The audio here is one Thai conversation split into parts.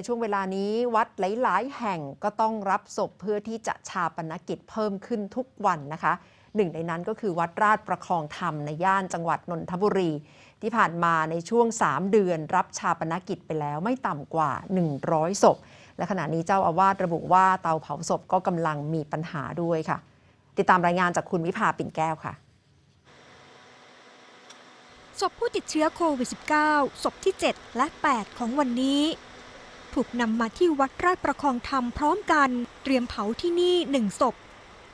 ในช่วงเวลานี้วัดหลาย ๆ แห่งก็ต้องรับศพเพื่อที่จะชาปนกิจเพิ่มขึ้นทุกวันนะคะหนึ่งในนั้นก็คือวัดราชประคองธรรมในย่านจังหวัดนนทบุรี ที่ผ่านมาในช่วง 3 เดือน รับชาปนกิจไปแล้วไม่ต่ำกว่า 100 ศพ และขณะนี้เจ้าอาวาสระบุว่าเตาเผาศพก็กำลังมีปัญหาด้วยค่ะ ติดตามรายงานจากคุณวิภาปิ่นแก้วค่ะศพผู้ติดเชื้อโควิด -19 ศพที่ 7 และ 8 ของวันนี้ ถูกนำมาที่วัดราชประคองธรรมพร้อมกัน เตรียมเผาที่นี่หนึ่งศพ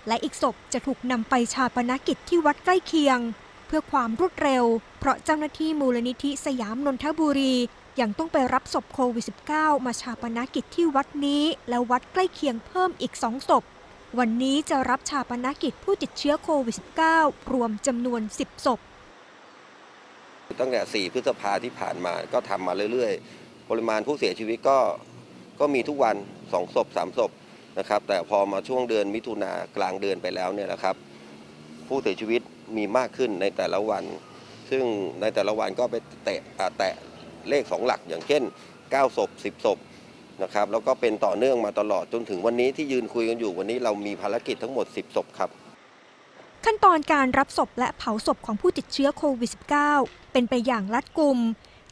และอีกศพจะถูกนำไปชาปนกิจที่วัดใกล้เคียง เพื่อความรวดเร็ว เพราะเจ้าหน้าที่มูลนิธิสยามนนทบุรี ยังต้องไปรับศพโควิด -19 มาชาปนกิจที่วัดนี้ และวัดใกล้เคียงเพิ่มอีกสองศพ วันนี้จะรับชาปนกิจผู้ติดเชื้อโควิด -19 รวมจำนวน 10 ศพตั้งแต่ 4 พฤษภาที่ผ่านมาก็ทำมาเรื่อย ปริมาณผู้เสียชีวิตก็ก็มีทุกวัน2ศพ3ศพนะครับ แต่พอมาช่วงเดือนมิถุนากลางเดือนไปแล้วเนี่ยนะครับ ผู้เสียชีวิตมีมากขึ้นในแต่ละวัน ซึ่งในแต่ละวันก็ไปแตะแตะเลข 2 หลัก อย่างเช่น 9 ศพ 10 ศพนะครับแล้วก็เป็นต่อเนื่องมาตลอดจนถึงวันนี้ที่ยืนคุยกันอยู่วันนี้เรามีภารกิจทั้งหมด 10 ศพครับ ขั้นตอนการรับศพและเผาศพของผู้ติดเชื้อโควิด -19 เป็นไปอย่างรัดกุม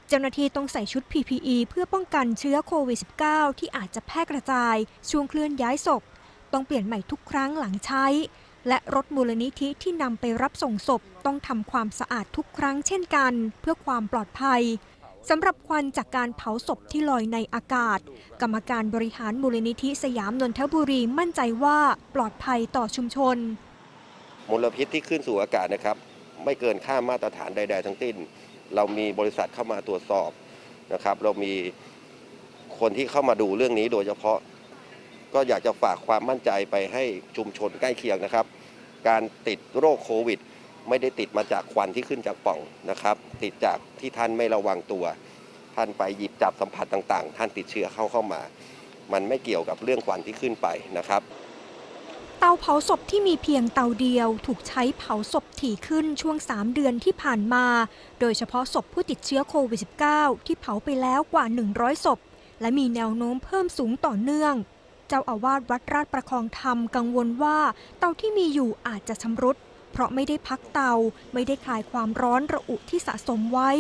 เจ้าหน้าที่ต้องใส่ชุด PPE เพื่อป้องกันเชื้อโควิด -19 ที่อาจจะแพร่กระจาย ช่วงเคลื่อนย้ายศพ ต้องเปลี่ยนใหม่ทุกครั้งหลังใช้ และรถมูลนิธิที่นำไปรับส่งศพ ต้องทำความสะอาดทุกครั้งเช่นกัน เพื่อความปลอดภัยสำหรับควันจากการเผาศพที่ลอยในอากาศ กรรมการบริหารมูลนิธิสยามนนทบุรีมั่นใจว่าปลอดภัยต่อชุมชน มลพิษที่ขึ้นสู่อากาศนะครับ ไม่เกินค่ามาตรฐานใด ๆ ทั้งสิ้น เรามีบริษัทเข้ามาตรวจสอบนะครับ เรามีคนที่เข้ามาดูเรื่องนี้โดยเฉพาะ ก็อยากจะฝากความมั่นใจไปให้ชุมชนใกล้เคียงนะครับ การติดโรคโควิด ไม่ได้ติดมาจากควันที่ขึ้นจากป่องนะครับ ติดจากที่ท่านไม่ระวังตัว ท่านไปหยิบจับสัมผัสต่าง ๆ ท่านติดเชื้อเข้าเข้ามา มันไม่เกี่ยวกับเรื่องควันที่ขึ้นไปนะครับ ตาเผาศพที่มีเพียงเตาเดียว ถูกใช้เผาศพถี่ขึ้นช่วง 3 เดือนที่ผ่านมา โดยเฉพาะศพผู้ติดเชื้อโควิด -19 ที่เผาไปแล้วกว่า 100 ศพ และมีแนวโน้มเพิ่มสูงต่อเนื่อง เจ้าอาวาสวัดราชประคองธรรมกังวลว่าเตาที่มีอยู่อาจจะชำรุด เพราะไม่ได้พักเตาไม่ได้คลายความร้อนระอุที่สะสมไว้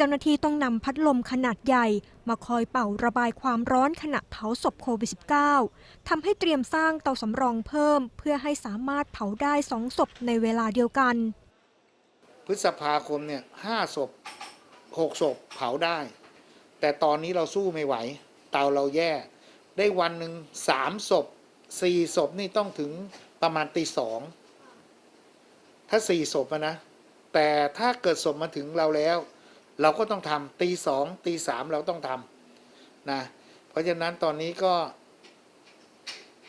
เจ้าหน้าที่ต้องนำพัดลมขนาดใหญ่ มาคอยเป่าระบายความร้อนขณะเผาศพโควิด -19 ทำให้เตรียมสร้างเตาสำรองเพิ่ม เพื่อให้สามารถเผาได้สองศพในเวลาเดียวกัน พฤษภาคมเนี่ยห้าศพหกศพเผาได้ แต่ตอนนี้เราสู้ไม่ไหว เตาเราแย่ ได้วันหนึ่งสามศพสี่ศพนี่ต้องถึงประมาณตีสองถ้าสี่ศพนะ แต่ถ้าเกิดศพมาถึงเราแล้ว เราก็ต้องทำตีสองตีสามเราต้องทำนะเพราะฉะนั้นตอนนี้ก็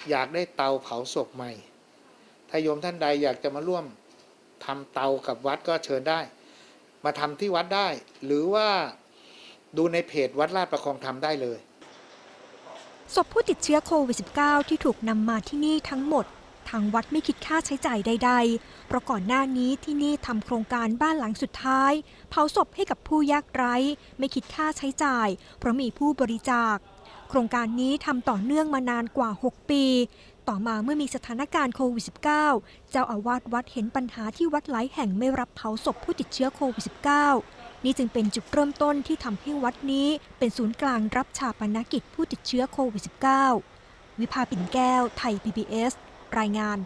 อยากได้เตาเผาศพใหม่ ถ้าโยมท่านใดอยากจะมาร่วมทำเตากับวัดก็เชิญได้ มาทำที่วัดได้ หรือว่าดูในเพจวัดลาดประคองธรรมได้เลยศพผู้ติดเชื้อโควิด -19 ที่ถูกนำมาที่นี่ทั้งหมด ทางวัดไม่คิดค่าใช้จ่ายใด ๆ เพราะก่อนหน้านี้ที่นี่ทำโครงการบ้านหลังสุดท้าย เผาศพให้กับผู้ยากไร้ ไม่คิดค่าใช้จ่าย เพราะมีผู้บริจาค โครงการนี้ทำต่อเนื่องมานานกว่า 6 ปี ต่อมาเมื่อมีสถานการณ์โควิด -19 เจ้าอาวาสวัดเห็นปัญหาที่วัดหลายแห่งไม่รับเผาศพผู้ติดเชื้อโควิด -19 นี่จึงเป็นจุดเริ่มต้นที่ทำให้วัดนี้เป็นศูนย์กลางรับชาปนกิจผู้ติดเชื้อโควิด -19 วิภาปิ่นแก้ว ไทย PBS รายงาน